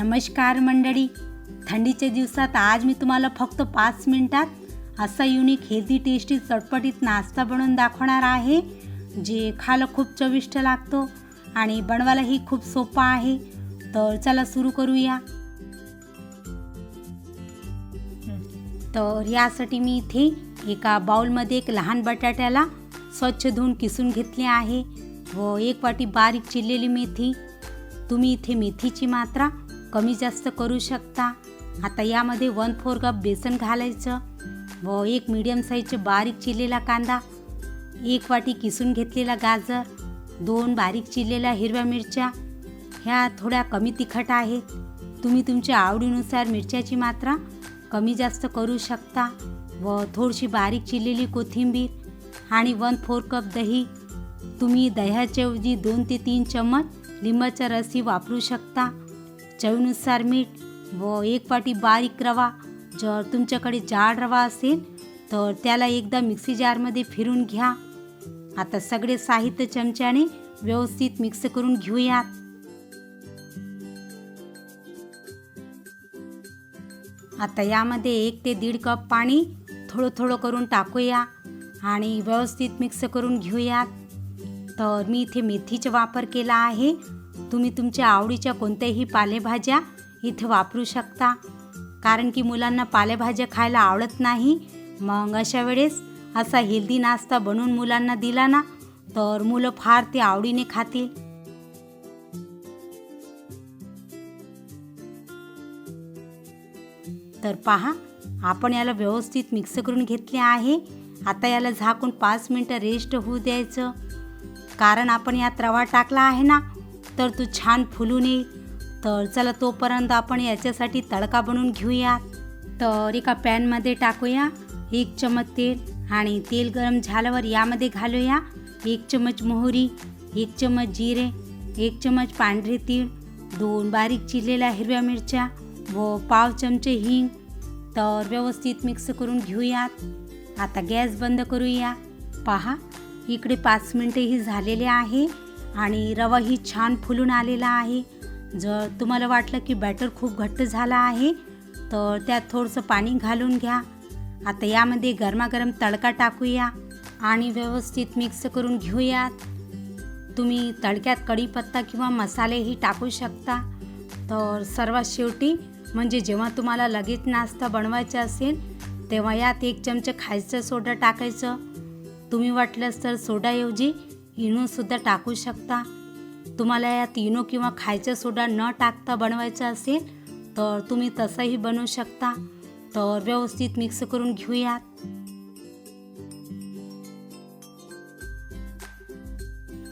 नमस्कार मंडळी. थंडीच्या दिवसात आज मी तुम्हाला फक्त पाच मिनटात असा युनिक हेल्दी टेस्टी चटपटीत नाश्ता बनवून दाखवणार आहे जे खायला खूप चविष्ट लागतो आणि बनवायलाही खूप सोपा आहे. तर चला सुरू करूया. तर यासाठी मी इथे एका बाउलमध्ये एक लहान बटाट्याला स्वच्छ धुवून किसून घेतले आहे व एक वाटी बारीक चिरलेली मेथी. तुम्ही इथे मेथीची मात्रा कमी जास्त करू शकता. आता यामध्ये वन फोर कप बेसन घालायचं. व एक मीडियम साईजचे बारीक चिरलेला कांदा एक वाटी किसून घेतलेला गाजर दोन बारीक चिरलेल्या हिरव्या मिरच्या. ह्या थोड्या कमी तिखट आहेत. तुम्ही तुमच्या आवडीनुसार मिरच्याची मात्रा कमी जास्त करू शकता. व थोडीशी बारीक चिरलेली कोथिंबीर आणि वन फोर कप दही. तुम्ही दह्याच्याऐवजी दोन ते तीन चम्मच लिंबाचा रसही वापरू शकता. चवीनुसार मीठ व एक वाटी बारीक रवा. जर तुमच्याकडे जाड रवा असेल तर त्याला एकदा मिक्सी जारमध्ये फिरून घ्या. आता सगळे साहित्य चमच्याने व्यवस्थित मिक्स करून घेऊयात. आता यामध्ये एक ते दीड कप पाणी थोडं थोडं करून टाकूया आणि व्यवस्थित मिक्स करून घेऊयात. तर मी इथे मेथीचा वापर केला आहे. तुम्ही तुमच्या आवडीच्या कोणत्याही पालेभाज्या इथे वापरू शकता. कारण की मुलांना पालेभाज्या खायला आवडत नाही. मग अशा वेळेस असा हेल्दी नाश्ता बनवून मुलांना दिला ना तर मुलं फार ते आवडीने खातील. तर पहा आपण याला व्यवस्थित मिक्स करून घेतले आहे. आता याला झाकून पाच मिनटं रेस्ट होऊ द्यायचं. कारण आपण यात रवा टाकला आहे ना तर तो छान फुलून येईल तर चला तोपर्यंत आपण याच्यासाठी तडका बनवून घेऊया. तर एका पॅनमध्ये टाकूया. एक चमच तेल आणि तेल गरम झाल्यावर यामध्ये घालूया. एक चमच मोहरी एक चमच जिरे एक चमच पांढरे तीळ दोन बारीक चिरलेल्या हिरव्या मिरच्या व पाव चमचे हिंग. तर व्यवस्थित मिक्स करून घेऊयात. आता गॅस बंद करूया. पहा इकडे पाच मिनटेही झालेले आहे. आणि रवाही छान फुलून आलेला आहे. जर तुम्हाला वाटलं की बॅटर खूप घट्ट झाला आहे तर त्यात थोडंसं पाणी घालून घ्या. आता यामध्ये गरमागरम तडका टाकूया आणि व्यवस्थित मिक्स करून घेऊयात. तुम्ही तडक्यात कढीपत्ता किंवा मसालेही टाकू शकता. तर सर्वात शेवटी म्हणजे जेव्हा तुम्हाला लगेच नाश्ता बनवायचा असेल तेव्हा यात एक चमचा खायचं सोडा टाकायचं. तुम्ही वाटलंच तर सोडाऐवजी इनोसुद्धा टाकू शकता. तुम्हाला यात इनो किंवा खायचा सोडा न टाकता बनवायचं असेल तर तुम्ही तसंही बनवू शकता. तर व्यवस्थित मिक्स करून घेऊयात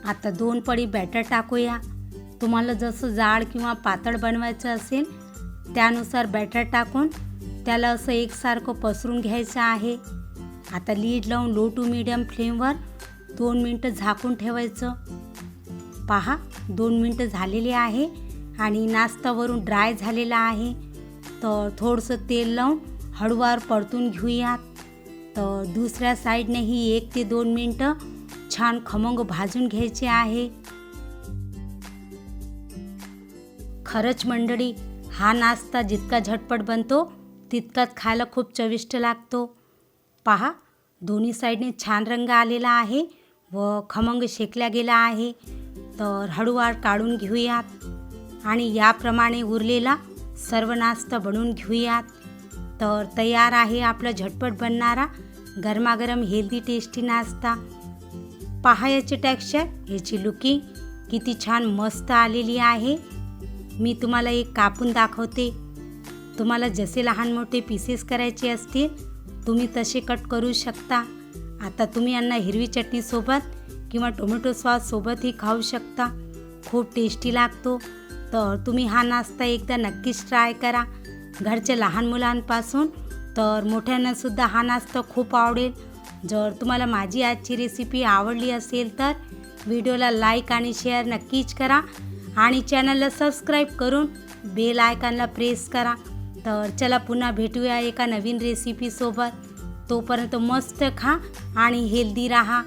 आता दोन पडी बॅटर टाकूया. तुम्हाला जसं जाड किंवा पातळ बनवायचं असेल त्यानुसार बॅटर टाकून त्याला असं एकसारखं पसरून घ्यायचं आहे. आता लीड लावून लो टू मीडियम फ्लेमवर दोन मिनटं झाकून ठेवायचं. पहा दोन मिनटं झालेली आहे आणि नाश्तावरून ड्राय झालेला आहे. तर थोडंसं तेल लावून हळूवार परतून घेऊयात. तर दुसऱ्या साईडनेही एक ते दोन मिनटं छान खमंग भाजून घ्यायचे आहे. खरंच मंडळी हा नाश्ता जितका झटपट बनतो तितकाच खायला खूप चविष्ट लागतो. पहा दोन्ही साईडने छान रंग आलेला आहे. व खमंग शेकला गेला आहे. तर हळूवार काढून घेऊयात. आणि याप्रमाणे उरलेला सर्व नाश्ता बनवून घेऊयात. तर तयार आहे आपला झटपट बनणारा गरमागरम हेल्दी टेस्टी नाश्ता. पहा याचे टेक्स्चर याची लुकिंग किती छान मस्त आलेली आहे. मी तुम्हाला एक कापून दाखवते. तुम्हाला जसे लहान मोठे पीसेस करायचे असतील तुम्ही तसे कट करू शकता. आता तुम्ही यांना हिरवी चटणीसोबत किंवा टोमॅटो सॉससोबतही खाऊ शकता. खूप टेस्टी लागतो. तर तुम्ही हा नाश्ता एकदा नक्कीच ट्राय करा. घरच्या लहान मुलांपासून तर मोठ्यांनासुद्धा हा नाश्ता खूप आवडेल. जर तुम्हाला माझी आजची रेसिपी आवडली असेल तर व्हिडिओला लाईक आणि शेअर नक्कीच करा आणि चॅनलला सबस्क्राईब करून बेल आयकॉनला प्रेस करा. तर चला पुन्हा भेटूया एका नवीन रेसिपीसोबत तोपर्यंत मस्त खा आणि हेल्दी राहा.